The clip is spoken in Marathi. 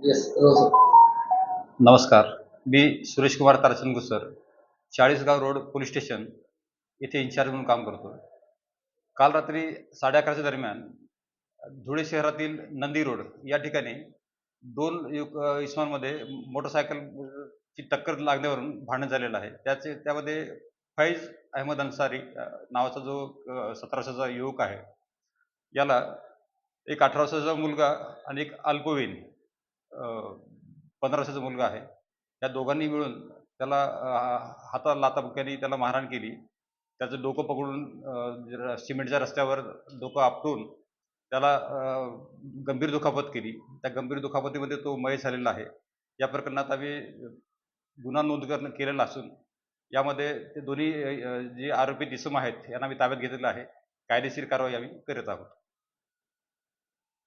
येस नमस्कार. मी Suresh Kumar Tarachand Gusar Chalisgaon road police station येथे इन्चार्ज म्हणून काम करतो काल रात्री साडे अकराच्या दरम्यान धुळे शहरातील नंदी रोड या ठिकाणी दोन युक इसमांमध्ये मोटरसायकलची टक्कर लागल्यावरून भांडण झालेलं आहे. त्याचे त्यामध्ये फैज अहमद अन्सारी नावाचा जो अ, सतरा वर्षाचा युवक आहे याला एक अठरा वर्षाचा मुलगा आणि एक अल्पवयीन पंधरा वर्षाचा मुलगा आहे. या दोघांनी मिळून त्याला हाता हाताला लाताबुक्याने त्याला मारहाण केली. त्याचं डोकं पकडून सिमेंटच्या रस्त्यावर डोकं आपटून त्याला गंभीर दुखापत केली. त्या गंभीर दुखापतीमध्ये तो मय झालेला आहे. या प्रकरणात आम्ही गुन्हा नोंद करणं केलेला असून यामध्ये ते दोन्ही जे आरोपी इसम आहेत यांना आम्ही ताब्यात घेतलेलं आहे. कायदेशीर कारवाई आम्ही करत आहोत.